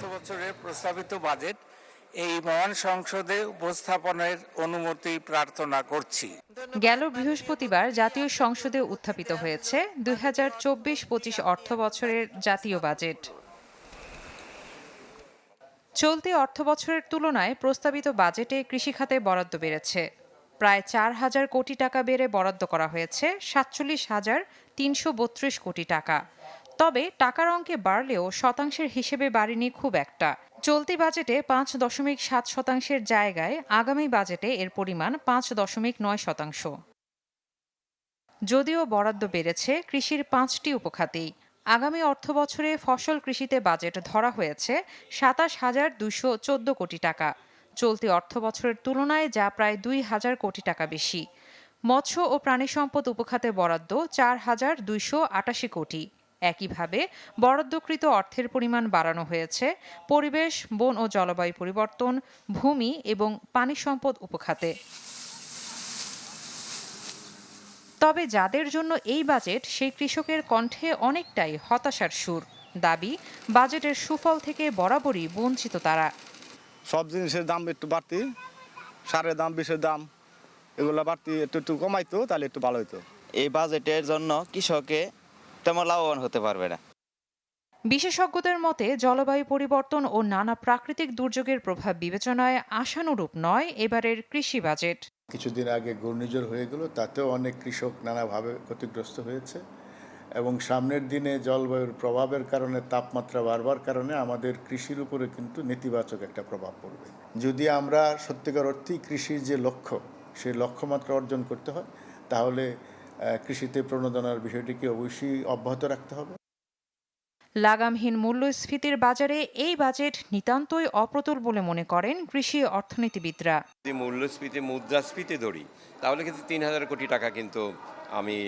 অর্থবছরের প্রস্তাবিত বাজেট এই মহান সংসদে উপস্থাপনের অনুমতি প্রার্থনা করছি। গেল বৃহস্পতিবার জাতীয় সংসদে উত্থাপিত হয়েছে দুই হাজার চব্বিশ পঁচিশ অর্থ বছরের জাতীয় বাজেট। চলতি অর্থ বছরের তুলনায় প্রস্তাবিত বাজেটে কৃষিখাতে বরাদ্দ বেড়েছে। প্রায় চার হাজার কোটি টাকা বেড়ে বরাদ্দ করা হয়েছে সাতচল্লিশ হাজার তিনশো বত্রিশ কোটি টাকা। তবে টাকার অঙ্কে বাড়লেও শতাংশের হিসেবে বাড়েনি খুব একটা। চলতি বাজেটে পাঁচ দশমিক সাত শতাংশের জায়গায় আগামী বাজেটে এর পরিমাণ পাঁচ দশমিক নয় শতাংশ। যদিও বরাদ্দ বেড়েছে কৃষির পাঁচটি উপখাতেই। আগামী অর্থ বছরে ফসল কৃষিতে বাজেট ধরা হয়েছে সাতাশ হাজার দুশো চোদ্দ কোটি টাকা। চলতি অর্থ বছরের তুলনায় যা প্রায় দুই হাজার কোটি টাকা বেশি। মৎস্য ও প্রাণী সম্পদ উপখাতে বরাদ্দ চার হাজার দুইশো আটাশি কোটি। একইভাবে বরাদ্দকৃত অর্থের পরিমাণ বাড়ানো হয়েছে। পরিবেশ বন ও জলবায়ু পরিবর্তন ভূমি এবং পানি সম্পদ উপখাতে। তবে যাদের জন্য এই বাজেট সেই কৃষকের কণ্ঠে অনেকটাই হতাশার সুর। দাবি বাজেটের সুফল থেকে বরাবরই বঞ্চিত তারা। সব জিনিসের দাম একটু বাড়তি সারের দাম বিষের দাম এগুলো বাড়তি একটু একটু কমাইতো তাহলে একটু ভালো হতো এই বাজেটের জন্য কৃষকে তেমন লাভবান হতে পারবে না। বিশেষজ্ঞদের মতে জলবায়ু পরিবর্তন ও নানা প্রাকৃতিক দুর্যোগের প্রভাব বিবেচনায় আশানুরূপ নয় এবারের কৃষি বাজেট। কিছুদিন আগে ঘূর্ণিঝড় হয়ে গেল তাতেও অনেক কৃষক নানাভাবে ক্ষতিগ্রস্ত হয়েছে এবং সামনের দিনে জলবায়ুর প্রভাবের কারণে তাপমাত্রা বাড়বার কারণে আমাদের কৃষির উপরে কিন্তু নেতিবাচক একটা প্রভাব পড়বে। যদি আমরা সত্যিকার অর্থেই কৃষির যে লক্ষ্য সেই লক্ষ্যমাত্রা অর্জন করতে হয় তাহলে কৃষিতে প্রণোদনার বিষয়টিকে অবশ্যই অব্যাহত রাখতে হবে। লাগামহীন মূল্যস্ফীতির বাজারে এই বাজেট নিতান্তই অপ্রতুল বলে মনে করেন কৃষি অর্থনীতিবিদরা। যদি মূল্যস্ফীতি মুদ্রাস্ফীতি ধরি তাহলে কিন্তু তিন হাজার কোটি টাকা কিন্তু আমি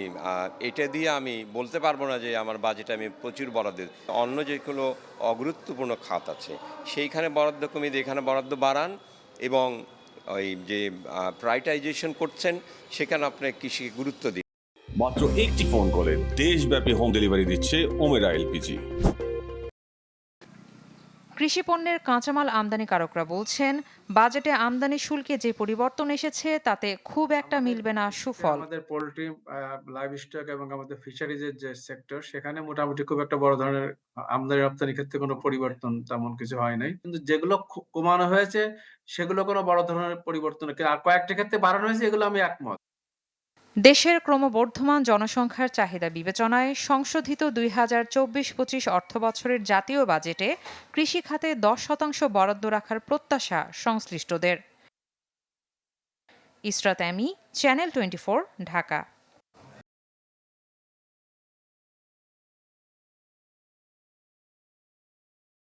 এটা দিয়ে আমি বলতে পারব না যে আমার বাজেটে আমি প্রচুর বরাদ্দ। অন্য যেগুলো অগুরুত্বপূর্ণ খাত আছে সেইখানে বরাদ্দ কমিয়ে দিয়ে এখানে বরাদ্দ বাড়ান এবং ওই যে প্রাইটাইজেশন করছেন সেখানে আপনি কৃষিকে গুরুত্ব দিন। মাত্র একটি ফোন কলে দেশব্যাপী হোম ডেলিভারি দিচ্ছে ওমেরা এলপিজি। কৃষি পণ্যের কাঁচামাল আমদানিকারকরা বলছেন বাজেটে আমদানি শুল্কে যে পরিবর্তন এসেছে তাতে খুব একটা মিলবে না সুফল। আমাদের পোল্ট্রি লাইভ স্টক এবং আমাদের ফিশারিজের যে সেক্টর সেখানে মোটামুটি খুব একটা বড় ধরনের আমদানি রপ্তানি ক্ষেত্রে কোনো পরিবর্তন তেমন কিছু হয় নাই। কিন্তু যেগুলো কমানো হয়েছে সেগুলো কোনো বড় ধরনের পরিবর্তন আর কয়েকটা ক্ষেত্রে বাড়ানো হয়েছে এগুলো আমি একমত। দেশের ক্রমবর্ধমান জনসংখ্যার চাহিদা বিবেচনায় সংশোধিত দুই হাজার চব্বিশ পঁচিশ অর্থ বছরের জাতীয় বাজেটে কৃষি খাতে দশ শতাংশ বরাদ্দ রাখার প্রত্যাশা সংশ্লিষ্টদের। Israt Ami, channel twenty Dhaka.